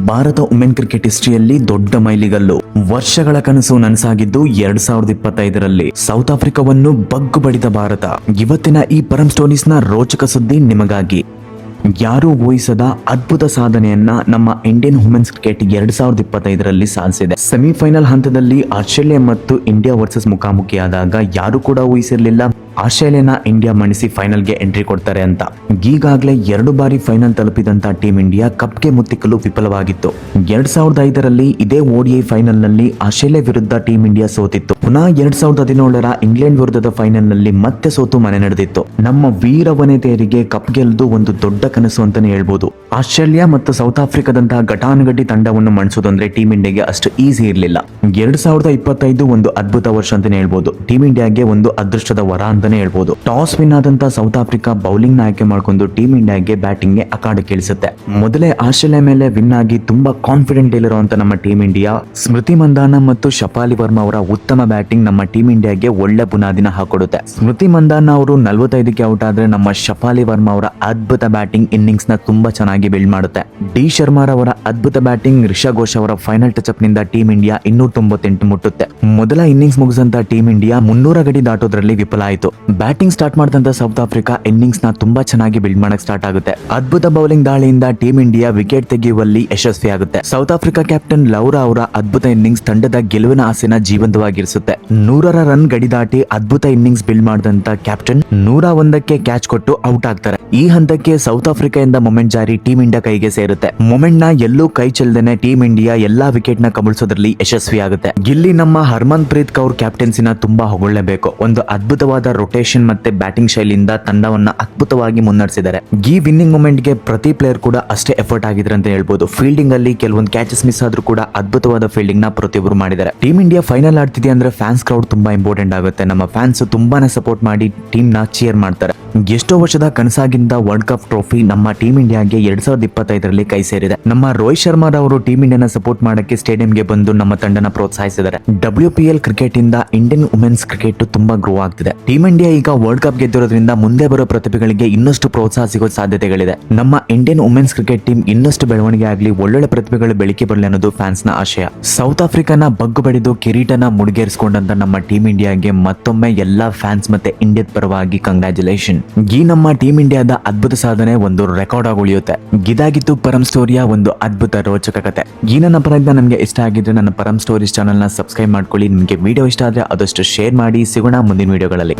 Bharat women cricket ಹಿಸ್ಟ್ರಿಯಲ್ಲಿ ದೊಡ್ಡ ಮೈಲಿಗಲ್ಲು. ವರ್ಷಗಳ ಕನಸು ನನಸಾಗಿದ್ದು ಎರಡ್ ಸಾವಿರದ ಇಪ್ಪತ್ತೈದರಲ್ಲಿ. ಸೌತ್ ಆಫ್ರಿಕಾವನ್ನು ಬಗ್ಗು ಬಡಿದ ಭಾರತ. ಇವತ್ತಿನ ಈ ಪರಂ ಸ್ಟೋರೀಸ್ನ ರೋಚಕ ಸುದ್ದಿ ನಿಮಗಾಗಿ. ಯಾರೂ ಊಹಿಸದ ಅದ್ಭುತ ಸಾಧನೆಯನ್ನ ನಮ್ಮ ಇಂಡಿಯನ್ ವುಮೆನ್ಸ್ ಕ್ರಿಕೆಟ್ ಎರಡ್ ಸಾವಿರದ ಇಪ್ಪತ್ತೈದರಲ್ಲಿ ಸಾಧಿಸಿದೆ. ಸೆಮಿಫೈನಲ್ ಹಂತದಲ್ಲಿ ಆಸ್ಟ್ರೇಲಿಯಾ ಮತ್ತು ಇಂಡಿಯಾ ವರ್ಸಸ್ ಮುಖಾಮುಖಿಯಾದಾಗ ಯಾರು ಕೂಡ ಊಹಿಸಿರ್ಲಿಲ್ಲ. ಆಸ್ಟ್ರೇಲಿಯಾನ ಇಂಡಿಯಾ ಮಣಿಸಿ ಫೈನಲ್ಗೆ ಎಂಟ್ರಿ ಕೊಡ್ತಾರೆ ಅಂತ. ಈಗಾಗಲೇ ಎರಡು ಬಾರಿ ಫೈನಲ್ ತಲುಪಿದಂತ ಟೀಂ ಇಂಡಿಯಾ ಕಪ್ಗೆ ಮುತ್ತಿಕ್ಕಲು ವಿಫಲವಾಗಿತ್ತು. ಎರಡ್ ಸಾವಿರದ ಐದರಲ್ಲಿ ಇದೇ ಫೈನಲ್ನಲ್ಲಿ ಆಸ್ಟ್ರೇಲಿಯಾ ವಿರುದ್ಧ ಟೀಂ ಇಂಡಿಯಾ ಸೋತಿತ್ತು. ಪುನಃ ಎರಡ್ ಸಾವಿರದ ಹದಿನೇಳರ ಇಂಗ್ಲೆಂಡ್ ವಿರುದ್ಧದ ಫೈನಲ್ನಲ್ಲಿ ಮತ್ತೆ ಸೋತು ಮನೆ ನಡೆದಿತ್ತು. ನಮ್ಮ ವೀರ ವನಿತೆಯರಿಗೆ ಕಪ್ ಗೆಲ್ಲುವುದು ಒಂದು ದೊಡ್ಡ ಕನಸು ಅಂತಾನೆ ಹೇಳ್ಬೋದು. ಆಸ್ಟ್ರೇಲಿಯಾ ಮತ್ತು ಸೌತ್ ಆಫ್ರಿಕಾದಂತಹ ಘಟಾನುಘಟಿ ತಂಡವನ್ನು ಮಣಿಸೋದು ಅಂದ್ರೆ ಟೀಂ ಇಂಡಿಯಾಗೆ ಅಷ್ಟು ಈಸಿ ಇರಲಿಲ್ಲ. ಎರಡ್ ಸಾವಿರದ ಇಪ್ಪತ್ತೈದು ಒಂದು ಅದ್ಭುತ ವರ್ಷ ಅಂತಾನೆ ಹೇಳ್ಬೋದು. ಟೀಂ ಇಂಡಿಯಾಗೆ ಒಂದು ಅದೃಷ್ಟದ ವರ ಅಂತಾನೆ ಹೇಳ್ಬೋದು. ಟಾಸ್ ವಿನ್ ಆದಂತ ಸೌತ್ ಆಫ್ರಿಕಾ ಬೌಲಿಂಗ್ನ ಆಯ್ಕೆ ಮಾಡ್ಕೊಂಡು ಟೀಮ್ ಇಂಡಿಯಾಗೆ ಬ್ಯಾಟಿಂಗ್ಗೆ ಅಖಾಡ ಕೇಳಿಸುತ್ತೆ ಮೊದಲೇ ಆಸ್ಟ್ರೇಲಿಯಾ ಮೇಲೆ ವಿನ್ ಆಗಿ ತುಂಬಾ ಕಾನ್ಫಿಡೆಂಟ್ ಇಲ್ಲಿರುವಂತ ನಮ್ಮ ಟೀಮ್ ಇಂಡಿಯಾ, ಸ್ಮೃತಿ ಮಂದಾನ ಮತ್ತು ಶಫಾಲಿ ವರ್ಮಾ ಅವರ ಉತ್ತಮ ಬ್ಯಾಟಿಂಗ್ ನಮ್ಮ ಟೀಮ್ ಇಂಡಿಯಾಗೆ ಒಳ್ಳೆ ಬುನಾದಿನ ಹಾಕೊಡುತ್ತೆ. ಸ್ಮೃತಿ ಮಂದಾನ ಅವರು ನಲವತ್ತೈದಕ್ಕೆ ಔಟ್ ಆದ್ರೆ ನಮ್ಮ ಶಫಾಲಿ ವರ್ಮಾ ಅವರ ಅದ್ಭುತ ಬ್ಯಾಟಿಂಗ್ ಇನ್ನಿಂಗ್ಸ್ನ ತುಂಬಾ ಚೆನ್ನಾಗಿ ಬಿಲ್ಡ್ ಮಾಡುತ್ತೆ. ಡಿ ಶರ್ಮಾರ್ ಅವರ ಅದ್ಭುತ ಬ್ಯಾಟಿಂಗ್ ರಿಷಾ ಘೋಷ್ ಅವರ ಫೈನಲ್ ಟಚ್ ಅಪ್ನಿಂದ ಟೀಮ್ ಇಂಡಿಯಾ ಇನ್ನೂರ ತೊಂಬತ್ತೆಂಟು ಮುಟ್ಟುತ್ತೆ. ಮೊದಲ ಇನ್ನಿಂಗ್ಸ್ ಮುಗಿಸಂತ ಟೀಮ್ ಇಂಡಿಯಾ ಮುನ್ನೂರ ಗಡಿ ದಾಟೋದ್ರಲ್ಲಿ ವಿಫಲ ಆಯಿತು. ಬ್ಯಾಟಿಂಗ್ ಸ್ಟಾರ್ಟ್ ಮಾಡಿದಂತ ಸೌತ್ ಆಫ್ರಿಕಾ ಇನ್ನಿಂಗ್ಸ್ನ ತುಂಬಾ ಚೆನ್ನಾಗಿ ಬಿಲ್ಡ್ ಮಾಡಕ್ ಸ್ಟಾರ್ಟ್ ಆಗುತ್ತೆ. ಅದ್ಭುತ ಬೌಲಿಂಗ್ ದಾಳಿಯಿಂದ ಟೀಮ್ ಇಂಡಿಯಾ ವಿಕೆಟ್ ತೆಗೆಯುವಲ್ಲಿ ಯಶಸ್ವಿ ಆಗುತ್ತೆ. ಸೌತ್ ಆಫ್ರಿಕಾ ಕ್ಯಾಪ್ಟನ್ ಲೌರಾ ಅವರ ಅದ್ಭುತ ಇನ್ನಿಂಗ್ಸ್ ತಂಡದ ಗೆಲುವಿನ ಆಸೆನ ಜೀವಂತವಾಗಿರಿಸುತ್ತೆ. ನೂರರ ರನ್ ಗಡಿ ದಾಟಿ ಅದ್ಭುತ ಇನ್ನಿಂಗ್ಸ್ ಬಿಲ್ಡ್ ಮಾಡಿದಂತ ಕ್ಯಾಪ್ಟನ್ ನೂರ ಒಂದಕ್ಕೆ ಕ್ಯಾಚ್ ಕೊಟ್ಟು ಔಟ್ ಆಗ್ತಾರೆ. ಈ ಹಂತಕ್ಕೆ ಸೌತ್ ಆಫ್ರಿಕಾದಿಂದ ಮೊಮೆಂಟ್ ಜಾರಿ ಟೀಮ್ ಇಂಡಿಯಾ ಕೈಗೆ ಸೇರುತ್ತೆ. ಮೊಮೆಂಟ್ನ ಎಲ್ಲೂ ಕೈ ಚೆಲ್ಲದೇನೆ ಟೀಮ್ ಇಂಡಿಯಾ ಎಲ್ಲಾ ವಿಕೆಟ್ನ ಕಬಳಿಸೋದ್ರಲ್ಲಿ ಯಶಸ್ವಿ ಆಗುತ್ತೆ ಇಲ್ಲಿ ನಮ್ಮ ಹರ್ಮನ್ ಪ್ರೀತ್ ಕೌರ್ ಕ್ಯಾಪ್ಟನ್ಸಿನ ತುಂಬಾ ಹೊಗಳಲೇಬೇಕು. ಒಂದು ಅದ್ಭುತವಾದ ರೊಟೇಷನ್ ಮತ್ತೆ ಬ್ಯಾಟಿಂಗ್ ಶೈಲಿಯಿಂದ ತಂಡವನ್ನ ಅದ್ಭುತವಾಗಿ ಮುನ್ನಡೆಸಿದ್ದಾರೆ. ಈ ವಿನ್ನಿಂಗ್ ಮೂಮೆಂಟ್ಗೆ ಪ್ರತಿ ಪ್ಲೇಯರ್ ಕೂಡ ಅಷ್ಟೇ ಎಫರ್ಟ್ ಆಗಿದ್ರೆ ಅಂತ ಹೇಳ್ಬೋದು. ಫೀಲ್ಡಿಂಗ್ ಅಲ್ಲಿ ಕೆಲವೊಂದು ಕ್ಯಾಚಸ್ ಮಿಸ್ ಆದ್ರೂ ಕೂಡ ಅದ್ಭುತವಾದ ಫೀಲ್ಡಿಂಗ್ನ ಪ್ರತಿಯೊಬ್ಬರು ಮಾಡಿದ್ದಾರೆ. ಟೀಮ್ ಇಂಡಿಯಾ ಫೈನಲ್ ಆಡ್ತಿದೆ ಅಂದ್ರೆ ಫ್ಯಾನ್ಸ್ ಕ್ರೌಡ್ ತುಂಬಾ ಇಂಪಾರ್ಟೆಂಟ್ ಆಗುತ್ತೆ. ನಮ್ಮ ಫ್ಯಾನ್ಸ್ ತುಂಬಾನೇ ಸಪೋರ್ಟ್ ಮಾಡಿ ಟೀಮ್ನ ಚಿಯರ್ ಮಾಡ್ತಾರೆ. ಎಷ್ಟೋ ವರ್ಷದ ಕನಸಾಗಿದ್ದ ವರ್ಲ್ಡ್ ಕಪ್ ಟ್ರೋಫಿ ನಮ್ಮ ಟೀಮ್ ಇಂಡಿಯಾಗೆ ಎರಡ್ ಸಾವಿರದ ಇಪ್ಪತ್ತೈದರಲ್ಲಿ ಕೈ ಸೇರಿದೆ. ನಮ್ಮ ರೋಹಿತ್ ಶರ್ಮಾ ಅವರು ಟೀಮ್ ಇಂಡಿಯಾನ ಸಪೋರ್ಟ್ ಮಾಡಕ್ಕೆ ಸ್ಟೇಡಿಯಂಗೆ ಬಂದು ನಮ್ಮ ತಂಡನ ಪ್ರೋತ್ಸಾಹಿಸಿದ್ದಾರೆ. ಡಬ್ಲ್ಯೂ ಪಿ ಎಲ್ ಕ್ರಿಕೆಟ್ ಇಂದ ಇಂಡಿಯನ್ ವುಮೆನ್ಸ್ ಕ್ರಿಕೆಟ್ ತುಂಬಾ ಗ್ರೋ ಆಗ್ತಿದೆ. ಟೀಮ್ ಇಂಡಿಯಾ ಈಗ ವರ್ಲ್ಡ್ ಕಪ್ ಗೆದ್ದಿರೋದ್ರಿಂದ ಮುಂದೆ ಬರೋ ಪ್ರತಿಭೆಗಳಿಗೆ ಇನ್ನಷ್ಟು ಪ್ರೋತ್ಸಾಹ ಸಿಗೋ ಸಾಧ್ಯತೆಗಳಿದೆ. ನಮ್ಮ ಇಂಡಿಯನ್ ವುಮೆನ್ಸ್ ಕ್ರಿಕೆಟ್ ಟೀಮ್ ಇನ್ನಷ್ಟು ಬೆಳವಣಿಗೆ ಆಗಲಿ, ಒಳ್ಳೊಳ್ಳೆ ಪ್ರತಿಭೆಗಳು ಬೆಳಕಿ ಬರಲಿ ಅನ್ನೋದು ಫ್ಯಾನ್ಸ್ನ ಆಶಯ. ಸೌತ್ ಆಫ್ರಿಕಾನ ಬಗ್ಗು ಬಡಿದು ಕಿರೀಟನ ಮುಡಿಗೇರಿಸಿಕೊಂಡಂತ ನಮ್ಮ ಟೀಮ್ ಇಂಡಿಯಾಗೆ ಮತ್ತೊಮ್ಮೆ ಎಲ್ಲಾ ಫ್ಯಾನ್ಸ್ ಮತ್ತೆ ಇಂಡಿಯಾದ ಪರವಾಗಿ ಕಂಗ್ರ್ಯಾಚುಲೇಷನ್ ಈ ನಮ್ಮ ಟೀಮ್ ಇಂಡಿಯಾದ ಅದ್ಭುತ ಸಾಧನೆ ಒಂದು ರೆಕಾರ್ಡ್ ಆಗಿ ಉಳಿಯುತ್ತೆ. ಗಿದಾಗಿತ್ತು ಪರಂ ಸ್ಟೋರಿಯ ಒಂದು ಅದ್ಭುತ ರೋಚಕ ಕತೆ. ಈ ನನ್ನ ಪ್ರಯತ್ನ ನಮಗೆ ಇಷ್ಟ ಆಗಿದ್ರೆ ನನ್ನ ಪರಂ ಸ್ಟೋರೀಸ್ ಚಾನಲ್ ಸಬ್ಸ್ಕ್ರೈಬ್ ಮಾಡ್ಕೊಳ್ಳಿ. ನಿಮಗೆ ವಿಡಿಯೋ ಇಷ್ಟ ಆದ್ರೆ ಆದಷ್ಟು ಶೇರ್ ಮಾಡಿ. ಸಿಗೋಣ ಮುಂದಿನ ವಿಡಿಯೋಗಳಲ್ಲಿ